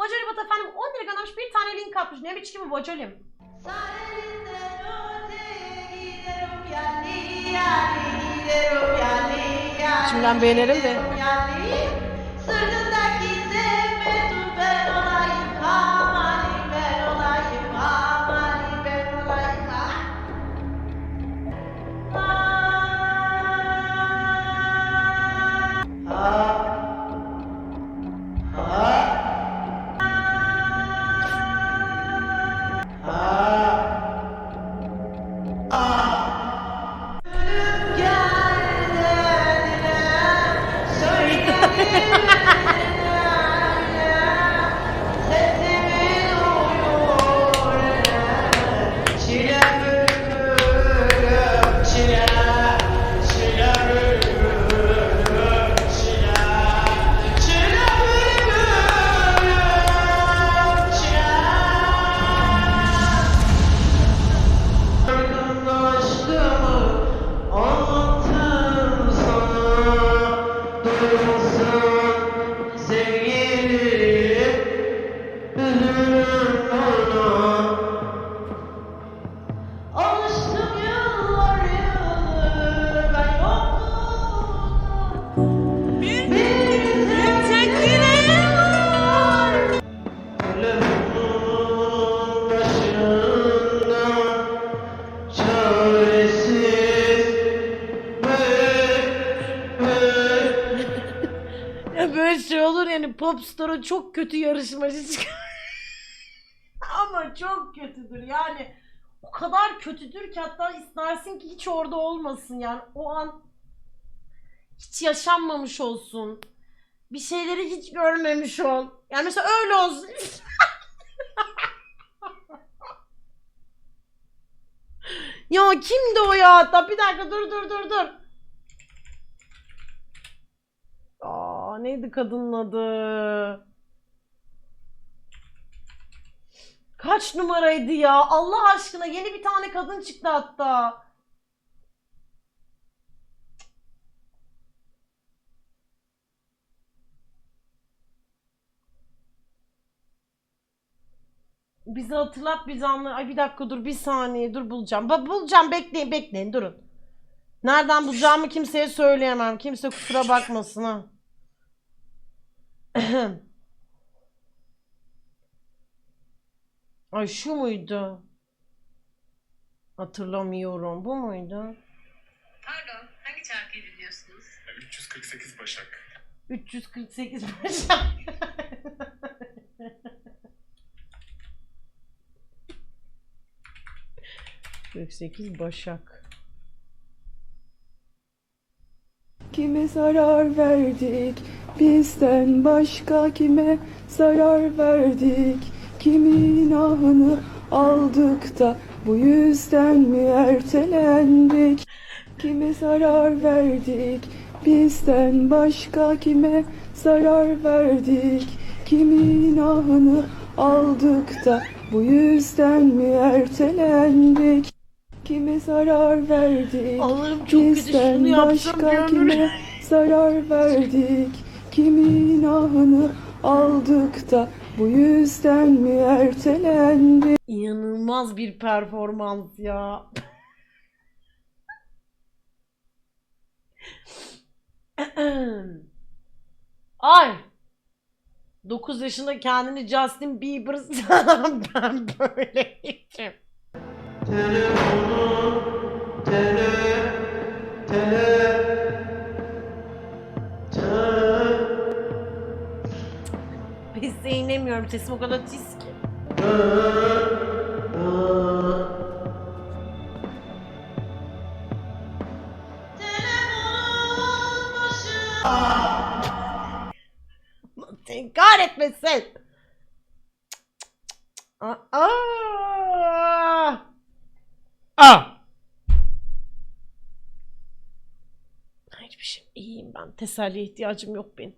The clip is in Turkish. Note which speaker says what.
Speaker 1: Bacoli Bat efendim 10 lira göndermiş bir tane link atmış. Ne biçim bu Bacolim? Şimdiden beğenelim de. Böyle şey olur yani Popstar'a çok kötü yarışmacı çıkar. Ama çok kötüdür yani. O kadar kötüdür ki hatta istersin ki hiç orada olmasın yani. O an hiç yaşanmamış olsun. Bir şeyleri hiç görmemiş ol. Yani mesela öyle olsun. ya kimdi o ya? Hatta bir dakika dur dur dur dur. Aa neydi kadının adı? Kaç numaraydı ya? Allah aşkına yeni bir tane kadın çıktı hatta. Bizi hatırlat bizi anla. Ay bir dakika dur bir saniye dur bulacağım. Ba bulacağım bekleyin bekleyin durun. Nereden bulacağımı kimseye söyleyemem. Kimse kusura bakmasın ha. Ay şu muydu? Hatırlamıyorum. Bu muydu?
Speaker 2: Pardon, hangi şarkıyı dinliyorsunuz?
Speaker 3: 348 Başak.
Speaker 1: 348 Başak. ...48 Başak.
Speaker 4: Kime zarar verdik bizden başka kime zarar verdik? Kimin ahını aldık da bu yüzden mi ertelendik? Kime zarar verdik? Bizden başka kime zarar verdik? Kimin ahını aldık da bu yüzden mi ertelendik? Kime zarar verdik?
Speaker 1: Allah'ım çok kötü
Speaker 4: Bizden
Speaker 1: şunu
Speaker 4: başka
Speaker 1: bir ömür.
Speaker 4: kime zarar verdik Kimin ahını aldık da bu yüzden mi ertelendi
Speaker 1: İnanılmaz bir performans ya. Ay. 9 yaşında kendini Justin Bieber sanan ben böyleydim. Pes de inemiyorum. Sesim o kadar tiz ki. Seni kahretmesin. Aa. Aa. Aa. Hiçbir şey iyiyim ben. Teselliye ihtiyacım yok benim.